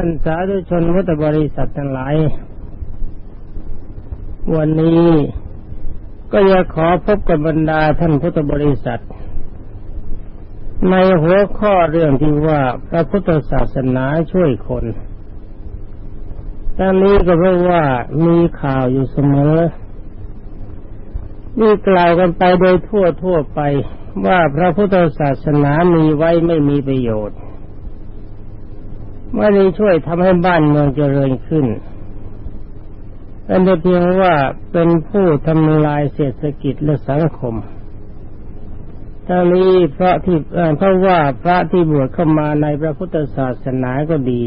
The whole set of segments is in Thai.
ท่านสาธุชนพุทธบริษัททั้งหลาย วันนี้ก็จะขอพบกับบรรดาท่านพุทธบริษัท ในหัวข้อเรื่องที่ว่าพระพุทธศาสนาช่วยคนทั้งนี้ก็เพราะว่ามีข่าวอยู่เสมอมีกล่าวกันไปโดยทั่วทั่วไปว่าพระพุทธศาสนามีไว้ไม่มีประโยชน์ ไม่ได้ช่วยทำให้บ้านเมืองเจริญขึ้นเป็นแต่เพียงว่าเป็นผู้ทำลายเศรษฐกิจและสังคมทั้งนี้เพราะที่เพราะว่าพระที่บวชเข้ามาในพระพุทธศาสนาก็ดี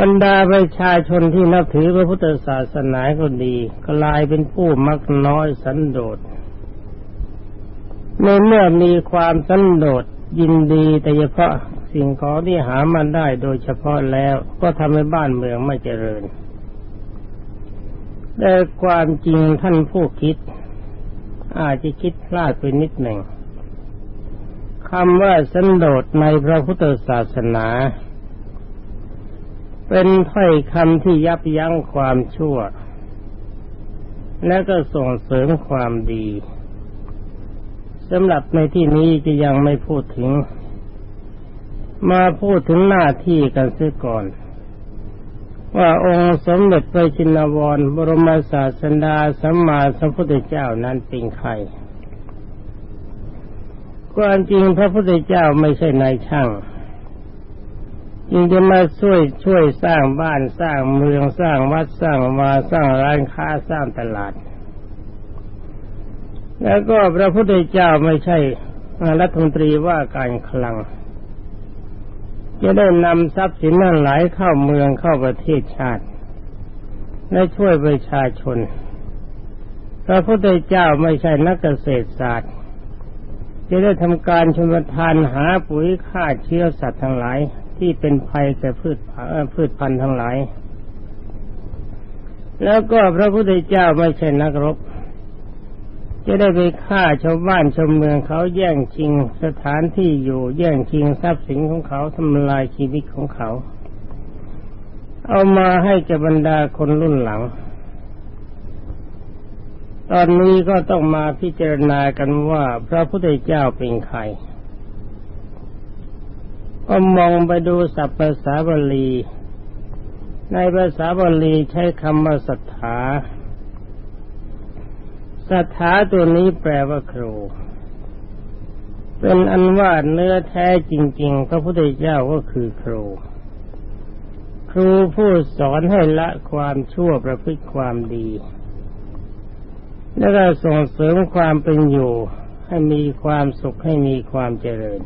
บรรดาประชาชนที่นับถือพระพุทธศาสนาก็ดี กลายเป็นผู้มักน้อยสันโดษในเมื่อมีความสันโดษ ยินดีแต่เฉพาะสิ่งของที่หามันได้โดยเฉพาะแล้วก็ทำให้บ้านเมืองไม่เจริญ แต่ความจริงท่านผู้คิด อาจจะคิดพลาดไปนิดหนึ่งคำว่าสันโดษในพระพุทธศาสนา เป็นถ้อยคำที่ยับยั้งความชั่ว และก็ส่งเสริมความดี สำหรับในที่นี้จะยังไม่พูดถึง มาพูดถึงหน้าที่กันเสียก่อน ว่าองค์สมเด็จพระจินวร บรมศาสดาสัมมาสัมพุทธเจ้านั้นเป็นใครความจริงพระพุทธเจ้าไม่ใช่นายช่างจึงจะมาช่วยช่วยสร้างบ้านสร้างเมืองสร้างวัดสร้างวาสร้างร้านค้าสร้างตลาด แล้วก็พระพุทธเจ้าไม่ใช่รัฐมนตรีว่าการคลัง จะได้นำทรัพย์สินนั้นหลายเข้าเมืองเข้าประเทศชาติ และช่วยประชาชน พระพุทธเจ้าไม่ใช่นักเกษตรศาสตร์ จะได้ทำการชมทานหาปุ๋ยฆ่าเชื้อสัตว์ทั้งหลายที่เป็นภัยแก่พืชพืชพันธุ์ทั้งหลาย แล้วก็พระพุทธเจ้าไม่ใช่นักรบ จะได้ไปฆ่าชาวบ้านชาวเมืองเขาแย่งชิงสถานที่อยู่ แย่งชิงทรัพย์สินของเขาทำลายชีวิตของเขา เอามาให้กับบรรดาคนรุ่นหลัง ตอนนี้ก็ต้องมาพิจารณากันว่าพระพุทธเจ้าเป็นใครก็มองไปดูศัพท์ภาษาบาลี ในภาษาบาลีใช้คำว่าศรัทธา สถาตัวนี้แปลว่าครู เป็นอันว่าเนื้อแท้จริง ๆ พระพุทธเจ้าก็คือครู ครูผู้สอนให้ละความชั่วประพฤติความดี และก็ส่งเสริมความเป็นอยู่ ให้มีความสุขให้มีความเจริญ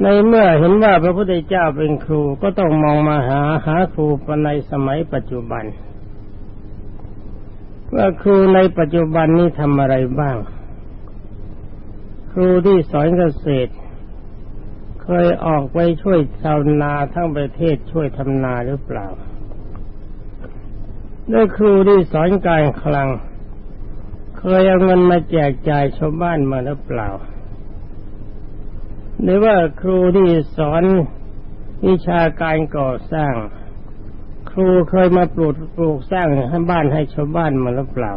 ในเมื่อเห็นว่าพระพุทธเจ้าเป็นครูก็ต้องมองมาหาหาครูในสมัยปัจจุบัน ว่าครูในปัจจุบันนี้ทำอะไรบ้าง ครูที่สอนเกษตร เคยออกไปช่วยชาวนาทั้งประเทศช่วยทำนาหรือเปล่าด้วยครูที่สอนการคลัง เคยเอาเงินมาแจกจ่ายชาวบ้านมาหรือเปล่า หรือว่าครูที่สอนวิชาการก่อสร้าง ครูเคยมาปลูกปลูกสร้างให้บ้านให้ชาวบ้านมาหรือเปล่า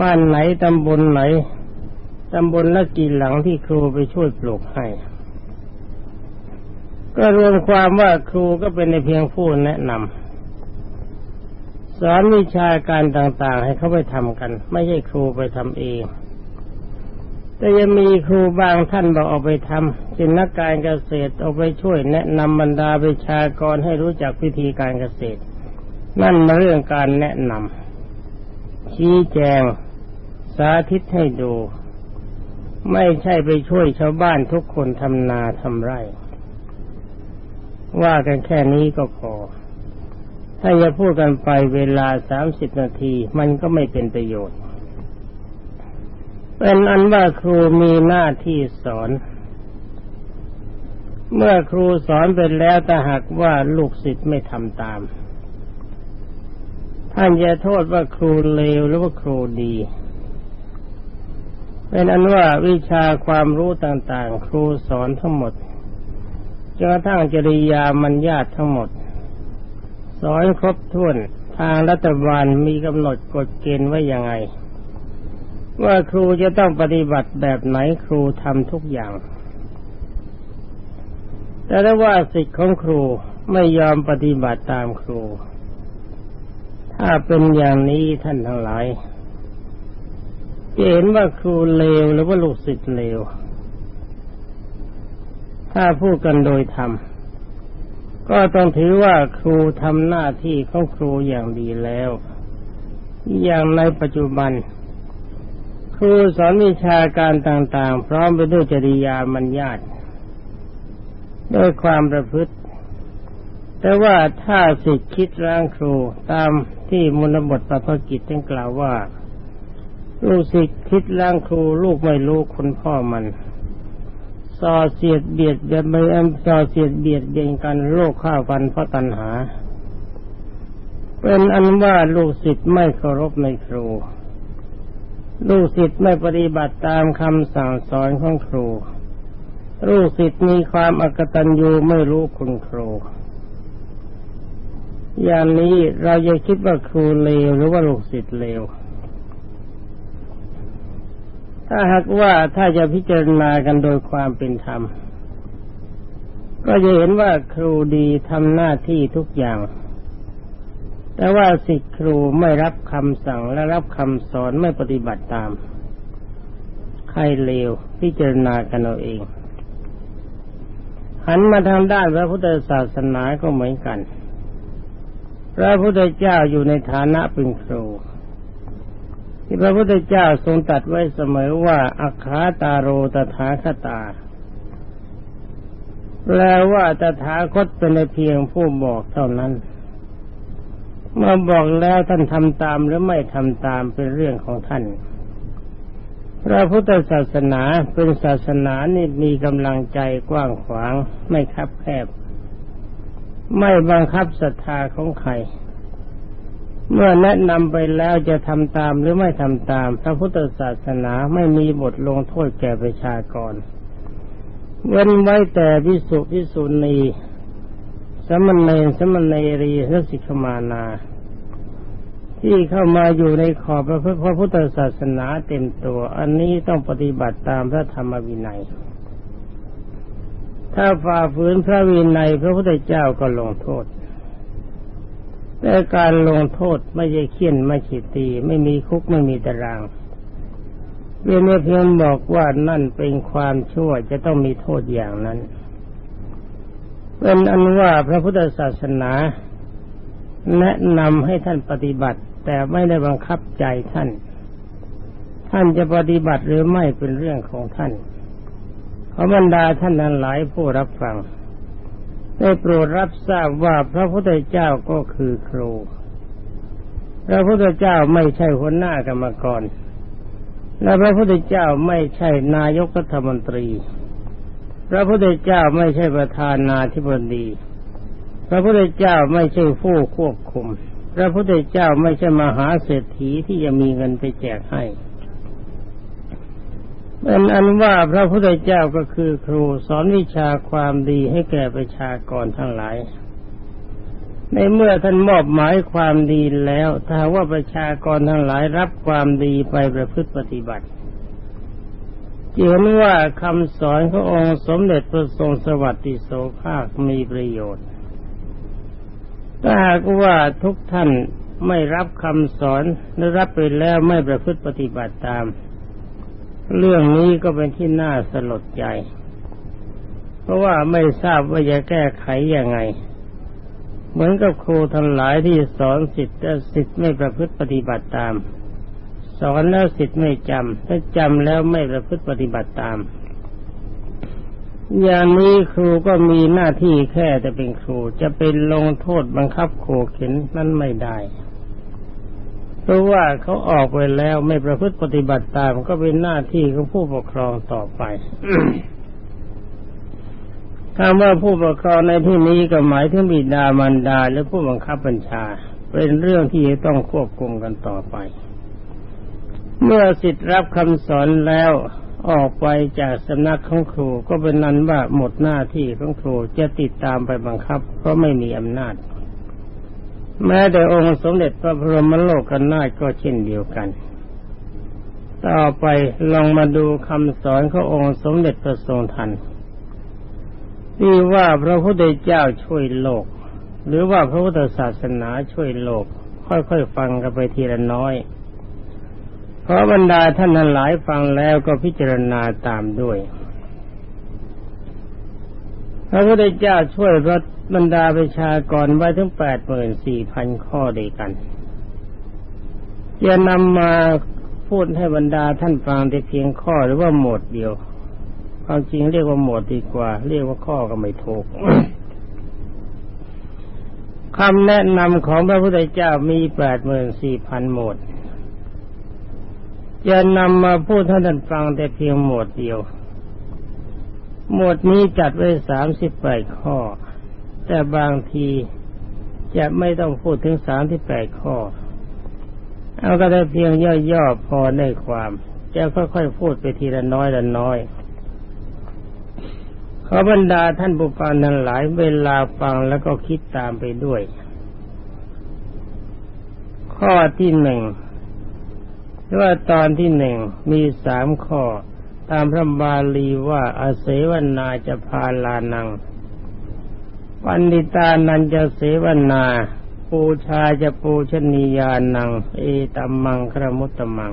บ้านไหนตำบลไหนตำบลละกี่หลังที่ครูไปช่วยปลูกให้ ก็รวมความว่าครูก็เป็นในเพียงผู้แนะนำสอนวิชาการต่างๆ ให้เขาไปทำกัน ไม่ใช่ครูไปทำเอง แต่ยังมีครูบางท่านบอกออกไปทำเป็นนักการเกษตรออกไปช่วยแนะนำบรรดาประชากรให้รู้จักวิธีการเกษตร นั่นมาเรื่องการแนะนำชี้แจง สาธิตให้ดู ไม่ใช่ไปช่วยชาวบ้านทุกคนทำนาทำไร่ ว่ากันแค่นี้ก็พอ ถ้าจะพูดกันไปเวลาสามสิบนาทีมันก็ไม่เป็นประโยชน์ เป็นอันว่าครูมีหน้าที่สอน เมื่อครูสอนไปแล้วแต่หากว่าลูกศิษย์ไม่ทำตาม ท่านจะโทษว่าครูเลวหรือว่าครูดีเป็นอันว่าวิชาความรู้ต่างๆ ครูสอนทั้งหมดจนกระทั่งจริยามัญญาตทั้งหมด สอนครบถ้วนทางรัฐบาลมีกำหนดกฎเกณฑ์ไว้ยังไง ว่าครูจะต้องปฏิบัติแบบไหนครูทำทุกอย่าง แต่ถ้าว่าสิทธิ์ของครูไม่ยอมปฏิบัติตามครู ถ้าเป็นอย่างนี้ท่านทั้งหลายจะเห็นว่าครูเลวหรือว่าลูกศิษย์เลว ถ้าพูดกันโดยธรรมก็ต้องถือว่าครูทำหน้าที่ของครูอย่างดีแล้ว อย่างในปัจจุบัน ครูสอนวิชาการต่างๆ พร้อมไปด้วยจริยามัญญาตด้วยความประพฤติ แต่ว่าถ้าสิทธิคิดร่างครูตามที่มนบทประพกิจท่านกล่าวว่า ลูกศิษย์คิดร่างครูลูกไม่รู้คุณพ่อมันส่อเสียดเบียดเบียดไม่แอมส่อเสียดเบียดเบียนกันโลกข้าวฟันเพราะตัณหา เป็นอันว่าลูกศิษย์ไม่เคารพในครู ลูกศิษย์ไม่ปฏิบัติตามคำสั่งสอนของครู ลูกศิษย์มีความอกตัญญูไม่รู้คุณครู อย่างนี้เราจะคิดว่าครูเลวหรือว่าลูกศิษย์เลว ถ้าหากว่าถ้าจะพิจารณากันโดยความเป็นธรรม ก็จะเห็นว่าครูดีทำหน้าที่ทุกอย่าง แต่ว่าศิษย์ครูไม่รับคำสั่งและรับคำสอนไม่ปฏิบัติตาม ใครเลวพิจารณากันเอาเอง หันมาทางด้านพระพุทธศาสนาก็เหมือนกัน พระพุทธเจ้าอยู่ในฐานะเป็นครูที่พระพุทธเจ้าทรงตัดไว้เสมอว่าอัคาตาโรตถาคตา แปลว่าตถาคตเป็นเพียงผู้บอกเท่านั้น เมื่อบอกแล้วท่านทำตามหรือไม่ทำตามเป็นเรื่องของท่าน พระพุทธศาสนาเป็นศาสนานี่มีกำลังใจกว้างขวางไม่คับแคบ ไม่บังคับศรัทธาของใคร เมื่อแนะนำไปแล้วจะทำตามหรือไม่ทำตาม พระพุทธศาสนาไม่มีบทลงโทษแก่ประชากรเว้นไว้แต่พิสุพิสุณี สมณเณรสมณเณรีและสิกขมานา ที่เข้ามาอยู่ในขอบพระพุทธศาสนาเต็มตัว อันนี้ต้องปฏิบัติตามพระธรรมวินัย ถ้าฝ่าฝืนพระวินัยพระพุทธเจ้าก็ลงโทษ แต่การลงโทษไม่ใช่เคี่ยนไม่ใช่ตี ไม่มีคุกไม่มีตารางเพียงเพียงบอกว่านั่นเป็นความชั่วจะต้องมีโทษอย่างนั้น เป็นอันว่าพระพุทธศาสนา แนะนำให้ท่านปฏิบัติ แต่ไม่ได้บังคับใจท่าน ท่านจะปฏิบัติหรือไม่เป็นเรื่องของท่านขอบรรดาท่านนั้นหลายผู้รับฟัง ได้โปรดรับทราบว่าพระพุทธเจ้าก็คือครู พระพุทธเจ้าไม่ใช่หัวหน้ากรรมกรและพระพุทธเจ้าไม่ใช่นายกรัฐมนตรี พระพุทธเจ้าไม่ใช่ประธานาธิบดี พระพุทธเจ้าไม่ใช่ผู้ควบคุม พระพุทธเจ้าไม่ใช่มหาเศรษฐีที่จะมีเงินไปแจกให้เป็นอันว่าพระพุทธเจ้าก็คือครูสอนวิชาความดีให้แก่ประชากรทั้งหลาย ในเมื่อท่านมอบหมายความดีแล้ว ถ้าว่าประชากรทั้งหลายรับความดีไปประพฤติปฏิบัติ เห็นว่าคำสอนขององค์สมเด็จพระทรงสวัสดิโสภาคมีประโยชน์ถ้าหากว่าทุกท่านไม่รับคำสอนหรือรับไปแล้วไม่ประพฤติปฏิบัติตาม เรื่องนี้ก็เป็นที่น่าสลดใจ เพราะว่าไม่ทราบว่าจะแก้ไขยังไง เหมือนกับครูทั้งหลายที่สอนสิทธิ์แต่สิทธิ์ไม่ประพฤติปฏิบัติตาม สอนแล้วสิทธิ์ไม่จำถ้าจำแล้วไม่ประพฤติปฏิบัติตาม อย่างนี้ครูก็มีหน้าที่แค่แต่เป็นครูจะเป็นลงโทษบังคับโขเข็นนั้นไม่ได้เพราะว่าเขาออกไปแล้วไม่ประพฤติปฏิบัติตาม ก็เป็นหน้าที่ของผู้ปกครองต่อไปคำว่าผู้ปกครองในที่นี้ก็หมายถึงบิดามารดาและผู้บังคับบัญชา เป็นเรื่องที่ต้องควบคุมกันต่อไป เมื่อสิทธิ์รับคำสอนแล้วออกไปจากสำนักของครูก็เป็นนั้นว่าหมดหน้าที่ของครูจะติดตามไปบังคับ เพราะไม่มีอำนาจ แม้แต่องค์สมเด็จพระบรมโลกกันนาก็เช่นเดียวกัน ต่อไปลองมาดูคำสอนขององค์สมเด็จพระทรงทันที่ว่าพระพุทธเจ้าช่วยโลก หรือว่าพระพุทธศาสนาช่วยโลก ค่อยๆฟังกันไปทีละน้อย เพราะบรรดาท่านนั้นหลายฟังแล้วก็พิจารณาตามด้วย พระพุทธเจ้าช่วยพระบรรดาประชากรไว้ถึงแปดหมื่นสี่พันข้อด้วยกันจะนำมาพูดให้บรรดาท่านฟังแต่เพียงข้อหรือว่าหมวดเดียวความจริงเรียกว่าหมวดดีกว่า เรียกว่าข้อก็ไม่ถูกคำแนะนำของพระพุทธเจ้ามีแปดหมื่นสี่พันหมวด จะนำมาพูดท่านฟังแต่เพียงหมวดเดียว หมวดนี้จัดไว้สามสิบแปดข้อ แต่บางทีจะไม่ต้องพูดถึงสามที่แปดข้อ เอาก็ได้เพียงย่อๆพอได้ความ จะค่อยๆพูดไปทีละน้อยละน้อย ขอบรรดาท่านผู้ฟังนั้นหลายเวลาฟังแล้วก็คิดตามไปด้วย ข้อที่หนึ่ง ว่าตอนที่หนึ่งมีสามข้อ ตามพระบาลีว่าอาเสวนาจะพาลานัง ปันดิตานันจะเสวนา ปูชาจะปูชนียานัง เอตัมมังครมุตตมัง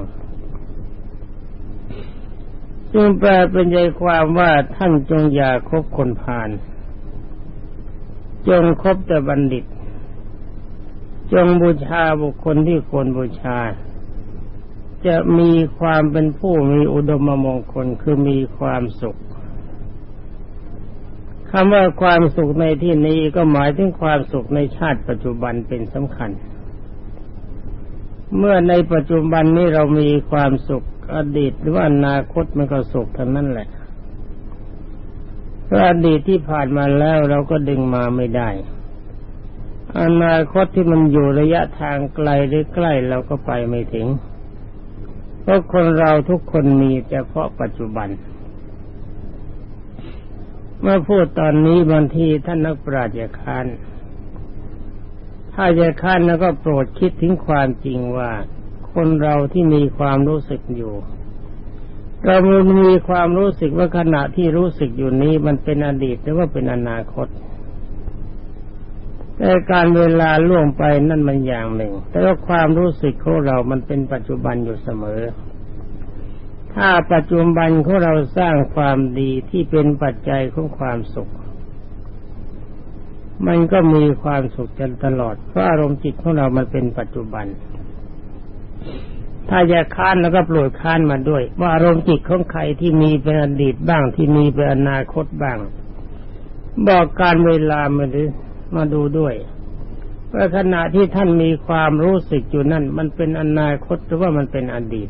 จึงแปลเป็นใจความว่าท่านจงอย่าคบคนพาลจงคบแต่บัณฑิต จงบูชาบุคคลที่ควรบูชา จะมีความเป็นผู้มีอุดมมงคลคือมีความสุขคำว่าความสุขในที่นี้ก็หมายถึงความสุขในชาติปัจจุบันเป็นสำคัญ เมื่อในปัจจุบันนี้เรามีความสุขอดีตหรือว่าอนาคตมันก็สุขทั้งนั้นแหละเพราะอดีตที่ผ่านมาแล้วเราก็ดึงมาไม่ได้ อนาคตที่มันอยู่ระยะทางไกลหรือใกล้เราก็ไปไม่ถึง ราะคนเราทุกคนมีเฉพาะปัจจุบัน เมื่อพูดตอนนี้บางทีท่านนักปราชญ์จะค้านถ้าจะค้านแล้วก็โปรดคิดถึงความจริงว่า คนเราที่มีความรู้สึกอยู่ เรามีความรู้สึกว่าขณะที่รู้สึกอยู่นี้มันเป็นอดีตหรือว่าเป็นอนาคต แต่การเวลาล่วงไปนั่นมันอย่างหนึ่ง แต่ว่าความรู้สึกของเรามันเป็นปัจจุบันอยู่เสมอ ถ้าปัจจุบันของเราสร้างความดีที่เป็นปัจจัยของความสุข มันก็มีความสุขจนตลอด เพราะอารมณ์จิตของเรามันเป็นปัจจุบัน ถ้าอยากค้านแล้วก็ปลดค้านมาด้วย ว่าอารมณ์จิตของใครที่มีเป็นอดีตบ้างที่มีเป็นอนาคตบ้าง บอกการเวลามาดู มาดูด้วยว่าขณะที่ท่านมีความรู้สึกอยู่นั่น มันเป็นอนาคตหรือว่ามันเป็นอดีต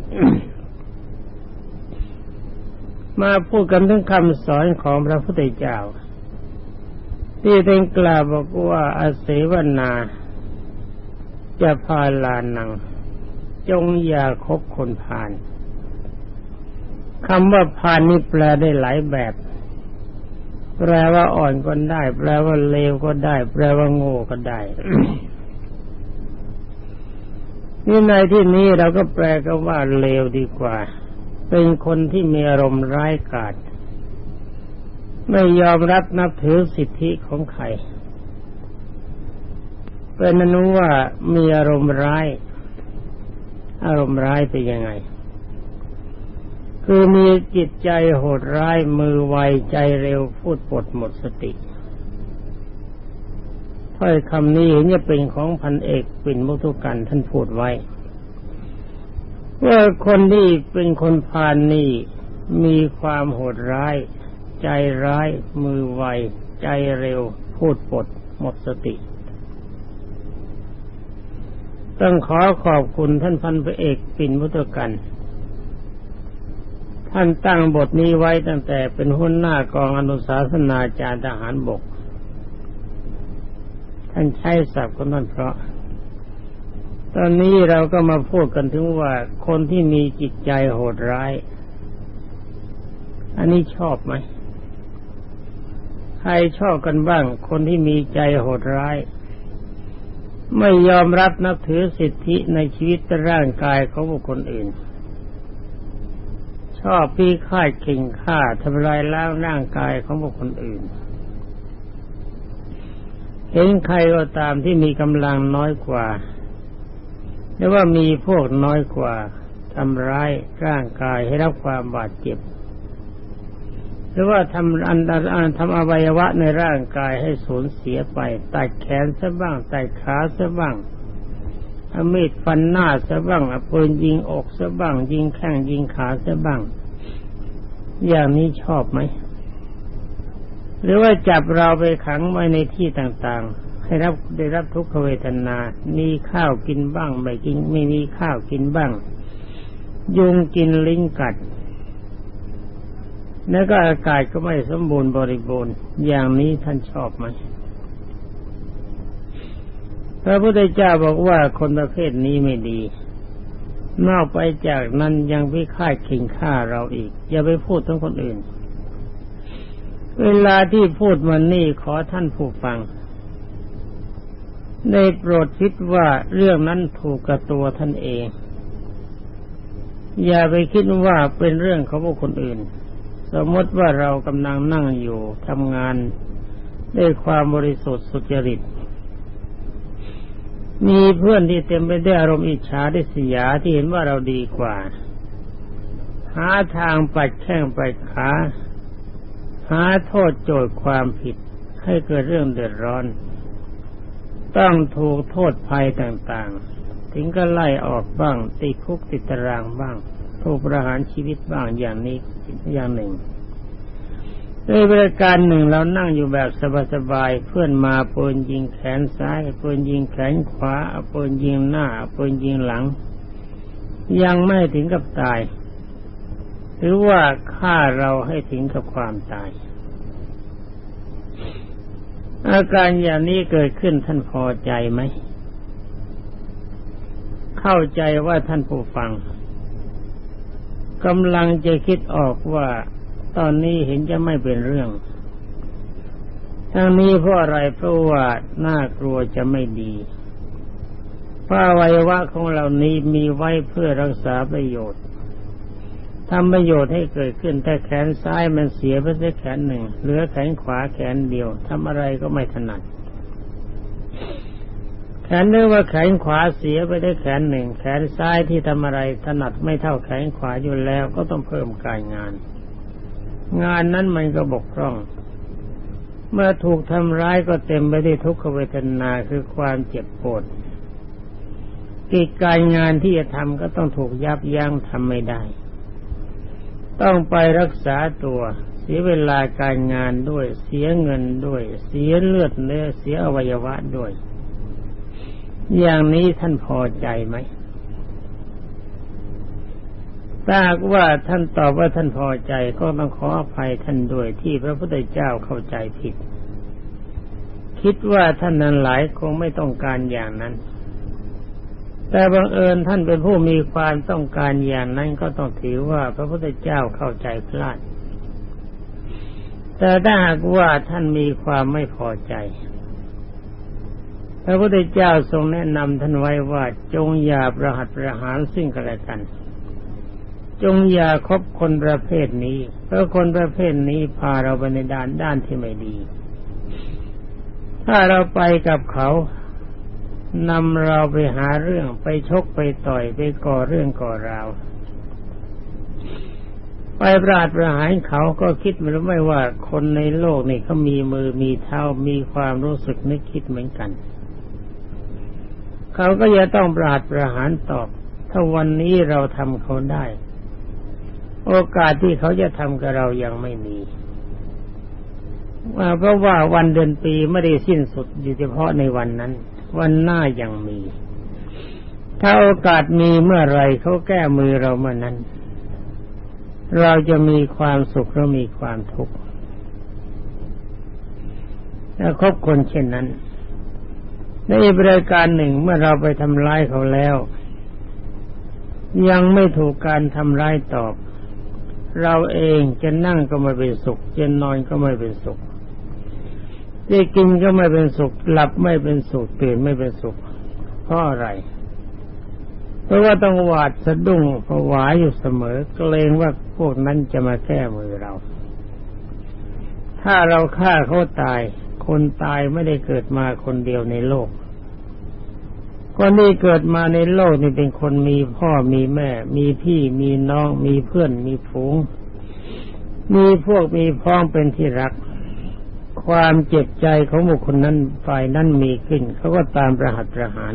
มาพูดกันถึงคำสอนของพระพุทธเจ้า ที่เป็นกล่าวบอกว่าอาเสวนา จะพาลานัง จงอย่าคบคนพาลคำว่าพาลนี่แปลได้หลายแบบ แปลว่าอ่อนก็ได้ แปลว่าเลวก็ได้ แปลว่าโง่ก็ได้นี่ในที่นี้เราก็แปลก็ว่าเลวดีกว่า เป็นคนที่มีอารมณ์ร้ายกาจไม่ยอมรับนับถือสิทธิของใครเป็นนันว่ามีอารมณ์ร้าย อารมณ์ร้ายเป็นยังไง คือมีจิตใจโหดร้ายมือไวใจเร็วพูดปดหมดสติถ้อยคำนี้เนี่ยเป็นของพันเอกปิ่นมุทุกันท่านพูดไว้ว่าคนที่เป็นคนพานนี่มีความโหดร้าย ใจร้าย มือไว ใจเร็ว พูดปด หมดสติ ต้องขอขอบคุณท่านพันพระเอกปิ่นมุตกัน ท่านตั้งบทนี้ไว้ตั้งแต่เป็นหัวหน้ากองอนุสาสนาจารทหารบก ท่านใช้ศัพท์ก็นั่นเพราะ ตอนนี้เราก็มาพูดกันถึงว่าคนที่มีจิตใจโหดร้าย อันนี้ชอบไหม ใครชอบกันบ้าง คนที่มีใจโหดร้าย ไม่ยอมรับนับถือสิทธิในชีวิตร่างกายของบุคคลอื่น ชอบพี่ค่ายเข่งฆ่าทำลายล้างร่างกายของบุคคลอื่น เห็นใครก็ตามที่มีกำลังน้อยกว่าหรือว่ามีพวกน้อยกว่าทำร้ายร่างกายให้รับความบาดเจ็บ หรือว่าทำอันอันทำอวัยวะในร่างกายให้สูญเสียไปตัดแขนซะบ้างตัดขาซะบ้าง เอามีดฟันหน้าซะบ้างเอาปืนยิงอกซะบ้าง ยิงแข้งยิงขาซะบ้าง อย่างนี้ชอบไหม หรือว่าจับเราไปขังไว้ในที่ต่างๆ ให้รับได้รับทุกขเวทนา มีข้าวกินบ้างไม่กินไม่มีข้าวกินบ้าง ยุงกินลิงกัดแล้วก็อากาศก็ไม่สมบูรณ์บริบูรณ์ อย่างนี้ท่านชอบไหม พระพุทธเจ้าบอกว่าคนประเภทนี้ไม่ดี นอกไปจากนั้นยังพิฆาตขิงฆ่าเราอีก อย่าไปพูดถึงคนอื่น เวลาที่พูดมันนี่ขอท่านผู้ฟังได้โปรดคิดว่าเรื่องนั้นถูกกับตัวท่านเอง อย่าไปคิดว่าเป็นเรื่องของบุคคลอื่น สมมติว่าเรากำลังนั่งอยู่ทำงานด้วยความบริสุทธิ์สุจริต มีเพื่อนที่เต็มไปด้วยอารมณ์อิจฉาดิษยาที่เห็นว่าเราดีกว่า หาทางปัดแข้งปัดขา หาโทษโจทย์ความผิดให้เกิดเรื่องเดือดร้อน ต้องถูกโทษภัยต่างๆ ถึงก็ไล่ออกบ้าง ติดคุกติดตารางบ้าง ถูกประหารชีวิตบ้างอย่างนี้อย่างหนึ่ง ในบริการหนึ่งเรานั่งอยู่แบบสบายๆเพื่อนมาปืนยิงแขนซ้ายปืนยิงแขนขวาปืนยิงหน้าปืนยิงหลัง ยังไม่ถึงกับตาย หรือว่าฆ่าเราให้ถึงกับความตาย อาการอย่างนี้เกิดขึ้นท่านพอใจไหม เข้าใจว่าท่านผู้ฟังกำลังจะคิดออกว่า ตอนนี้เห็นจะไม่เป็นเรื่องทั้งนี้เพราะอะไรเพราะว่าน่ากลัวจะไม่ดีเพราะวัยวะของเรานี้มีไว้เพื่อรักษาประโยชน์ทำประโยชน์ให้เกิดขึ้นแต่แขนซ้ายมันเสียไปแค่แขนหนึ่งเหลือแขนขวาแขนเดียวทำอะไรก็ไม่ถนัดแขนเนื่อว่าแขนขวาเสียไปได้แขนหนึ่ง แขนซ้ายที่ทำอะไรถนัดไม่เท่าแขนขวาอยู่แล้วก็ต้องเพิ่มการงาน งานนั้นมันก็บกพร่อง เมื่อถูกทำร้ายก็เต็มไปด้วยทุกขเวทนาคือความเจ็บปวดกิจการงานที่จะทำก็ต้องถูกยับยั้งทำไม่ได้ ต้องไปรักษาตัว เสียเวลาการงานด้วย เสียเงินด้วย เสียเลือดเนื้อเสียอวัยวะด้วย อย่างนี้ท่านพอใจไหม ถ้าว่าท่านตอบว่าท่านพอใจก็ต้องขออภัยท่านด้วยที่พระพุทธเจ้าเข้าใจผิด คิดว่าท่านนั้นหลายคงไม่ต้องการอย่างนั้น แต่บังเอิญท่านเป็นผู้มีความต้องการอย่างนั้นก็ต้องถือว่าพระพุทธเจ้าเข้าใจพลาด แต่ถ้าหากว่าท่านมีความไม่พอใจพระพุทธเจ้าทรงแนะนำท่านไว้ว่าจงอย่าประหัตประหารซึ่งกันและกัน จงอย่าคบคนประเภทนี้ เพราะคนประเภทนี้พาเราไปในด้านด้านที่ไม่ดี ถ้าเราไปกับเขานำเราไปหาเรื่องไปชกไปต่อยไปก่อเรื่องก่อราวไปปราดประหารเขาก็คิดไม่รู้ไม่ว่าคนในโลกนี่เขามีมือมีเท้ามีความรู้สึกนึกคิดเหมือนกัน เขาก็จะต้องปราดประหารตอบ ถ้าวันนี้เราทำเขาได้ โอกาสที่เขาจะทำกับเรายังไม่มีว่าเพราะว่าวันเดือนปีไม่ได้สิ้นสุดอยู่เฉพาะในวันนั้น วันหน้ายังมี ถ้าโอกาสมีเมื่อไรเขาแก้มือเราเมื่อนั้น เราจะมีความสุขหรือมีความทุกข์ถ้าคบคนเช่นนั้น ในบริการหนึ่งเมื่อเราไปทำร้ายเขาแล้ว ยังไม่ถูกการทำร้ายตอบ เราเองจะนั่งก็ไม่เป็นสุขจะนอนก็ไม่เป็นสุขจะกินก็ไม่เป็นสุขหลับไม่เป็นสุขตื่นไม่เป็นสุขเพราะอะไร เพราะว่าต้องหวาดสะดุ้งผวาอยู่เสมอเกรงว่าพวกนั้นจะมาแก้มือเรา ถ้าเราฆ่าเขาตาย คนตายไม่ได้เกิดมาคนเดียวในโลก คนที่เกิดมาในโลกนี่เป็นคนมีพ่อมีแม่ มีพี่มีน้องมีเพื่อนมีฝูง มีพวกมีพ้องเป็นที่รัก ความเจ็บใจของบุคคลนั้นฝ่ายนั้นมีขึ้นเขาก็ตามประหัตประหาร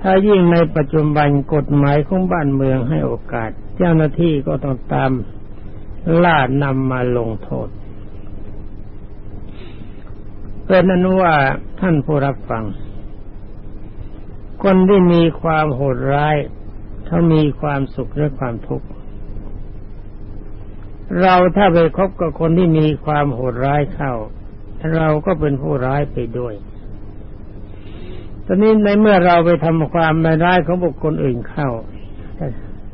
ถ้ายิ่งในปัจจุบันกฎหมายของบ้านเมืองให้โอกาส เจ้าหน้าที่ก็ต้องตามล่านำมาลงโทษเป็นนั้นว่าท่านผู้รับฟัง คนที่มีความโหดร้ายเขามีความสุขและความทุกข์เราถ้าไปคบกับคนที่มีความโหดร้ายเข้า เราก็เป็นผู้ร้ายไปด้วยตอนนี้ในเมื่อเราไปทำความร้ายของบุคคลอื่นเข้า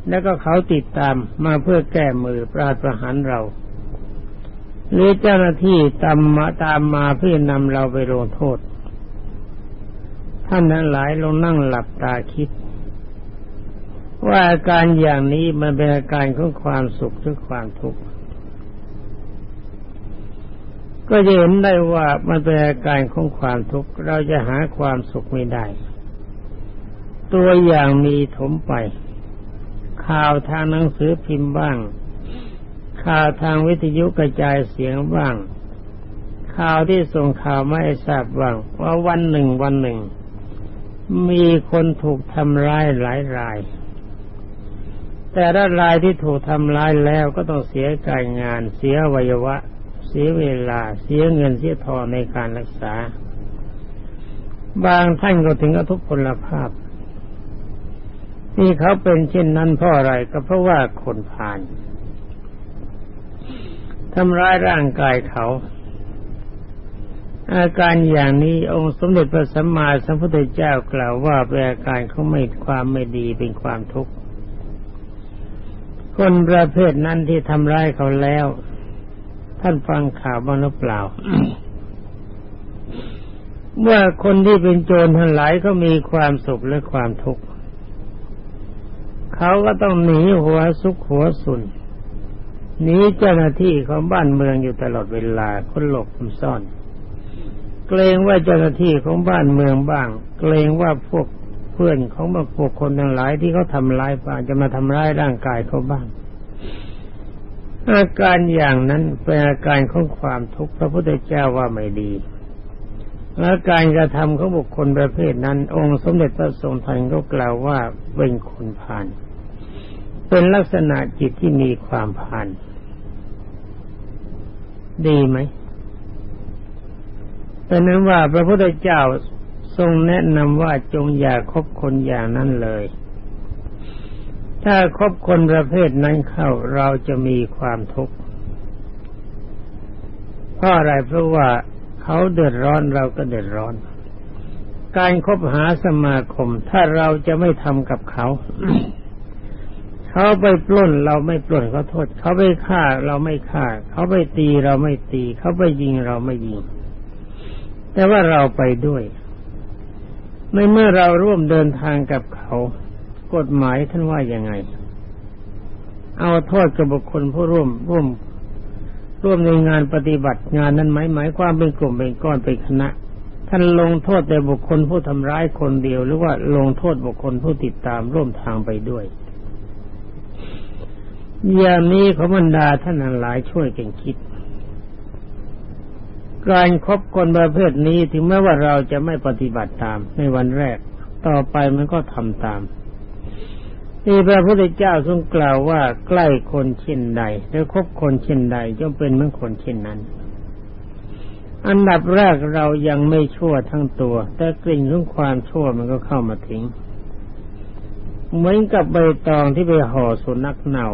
แล้วก็เขาติดตามมาเพื่อแก้มือปราดประหารเราหรือเจ้าหน้าที่ตามมาตามมาเพื่อนำเราไปลงโทษ ท่านนั้นหลายลงนั่งหลับตาคิด ว่าอาการอย่างนี้มันเป็นอาการของความสุขหรือความทุกข์ก็จะเห็นได้ว่ามันเป็นอาการของความทุกข์เราจะหาความสุขไม่ได้ ตัวอย่างมีถมไป ข่าวทางหนังสือพิมพ์บ้าง ข่าวทางวิทยุกระจายเสียงบ้าง ข่าวที่ส่งข่าวไม่ทราบบ้างว่าวันหนึ่งวันหนึ่ง มีคนถูกทำร้ายหลายราย แต่ละรายที่ถูกทำร้ายแล้วก็ต้องเสียการงาน เสียวัยวะ เสียเวลา เสียเงินเสียทองในการรักษา บางท่านก็ถึงกับทุกพลภาพที่เขาเป็นเช่นนั้นเพราะอะไรก็เพราะว่าคนผ่านทำร้ายร่างกายเขา อาการอย่างนี้องค์สมเด็จพระสัมมาสัมพุทธเจ้ากล่าวว่าเป็นอาการเขาไม่ความไม่ดีเป็นความทุกข์คนประเภทนั้นที่ทำร้ายเขาแล้ว ท่านฟังข่าวบ้างหรือเปล่าเมื่อคนที่เป็นโจรทั้งหลายก็มีความสุขและความทุกข์เขาก็ต้องหนีหัวสุขหัวสุนหนีเจ้าหน้าที่ของบ้านเมืองอยู่ตลอดเวลาคนหลบคนซ่อน เกรงว่าเจ้าหน้าที่ของบ้านเมืองบ้าง เกรงว่าพวกเพื่อนของบางพวกคนทั้งหลายที่เขาทำร้ายบ้างจะมาทำร้ายร่างกายเขาบ้าง อาการอย่างนั้นเป็นอาการของความทุกข์พระพุทธเจ้าว่าไม่ดีและการกระทำของบุคคลประเภทนั้น องค์สมเด็จพระทรงทันก็กล่าวว่าเป็นคนผ่าน เป็นลักษณะจิตที่มีความผ่าน ดีไหม แต่นั้นว่าพระพุทธเจ้าทรงแนะนำว่าจงอย่าคบคนอย่างนั้นเลย ถ้าคบคนประเภทนั้นเข้าเราจะมีความทุกข์เพราะอะไรเพราะว่าเขาเดือดร้อนเราก็เดือดร้อน การคบหาสมาคม ถ้าเราจะไม่ทำกับเขา เขาไปปล้นเราไม่ปล้นเขาโทษ เขาไปฆ่าเราไม่ฆ่า เขาไปตีเราไม่ตี เขาไปยิงเราไม่ยิง แต่ว่าเราไปด้วย ในเมื่อเราร่วมเดินทางกับเขา กฎหมายท่านว่ายังไง เอาโทษกับบุคคลผู้ร่วมร่วม ร่วมในงานปฏิบัติงานนั้นไหมหมายความเป็นกลุ่มเป็นก้อนเป็นคณะ ท่านลงโทษแต่บุคคลผู้ทำร้ายคนเดียว หรือว่าลงโทษบุคคลผู้ติดตามร่วมทางไปด้วยอย่างนี้ขบรรดาท่านหลายช่วยกันคิด การครบคนประเภทนี้ถึงแม้ว่าเราจะไม่ปฏิบัติตามในวันแรก ต่อไปมันก็ทำตามนี่พระพุทธเจ้าทรงกล่าวว่าใกล้คนเช่นใด และคบคนเช่นใดย่อมเป็นเหมือนคนเช่นนั้น อันดับแรกเรายังไม่ชั่วทั้งตัว แต่กลิ่นของความชั่วมันก็เข้ามาถึง เหมือนกับใบตองที่ไปห่อสุนัขเน่า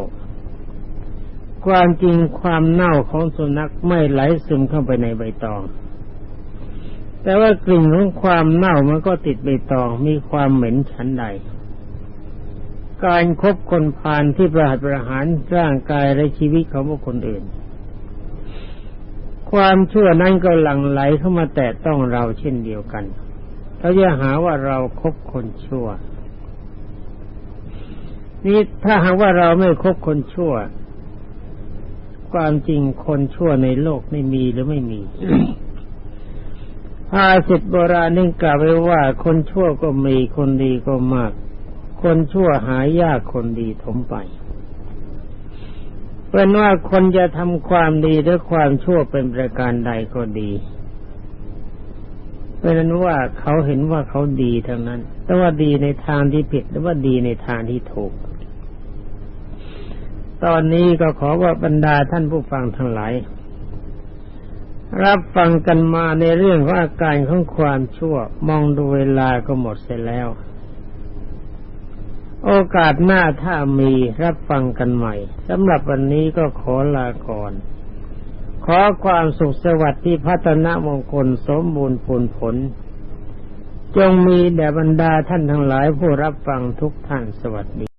ความจริงความเน่าของสุนัขไม่ไหลซึมเข้าไปในใบตอง แต่ว่ากลิ่นของความเน่ามันก็ติดใบตองมีความเหม็นชั้นใด การคบคนพาลที่ประหัตประหารร่างกายและชีวิตของบุคคลอื่น ความชั่วนั้นก็หลั่งไหลเข้ามาแตะต้องเราเช่นเดียวกันเขาจะหาว่าเราคบคนชั่ว นี่ถ้าหากว่าเราไม่คบคนชั่ว ความจริงคนชั่วในโลกไม่มีหรือไม่มีภาษิตโบราณนึงกล่าวไว้ว่า คนชั่วก็มีคนดีก็มาก คนชั่วหายากคนดีถมไปเป็นว่าคนจะทำความดีหรือความชั่วเป็นประการใดก็ดีเป็นนั้นว่าเขาเห็นว่าเขาดีทั้งนั้น แต่ว่าดีในทางที่ผิดหรือว่าดีในทางที่ถูก ตอนนี้ก็ขอว่าบรรดาท่านผู้ฟังทั้งหลาย รับฟังกันมาในเรื่องของอาการของความชั่วมองดูเวลาก็หมดเสร็จแล้ว โอกาสหน้าถ้ามีรับฟังกันใหม่สำหรับวันนี้ก็ขอลาก่อน ขอความสุขสวัสดิ์ที่พัฒนามงคลสมบูรณ์ผลผล จงมีแด่บรรดาท่านทั้งหลายผู้รับฟังทุกท่านสวัสดี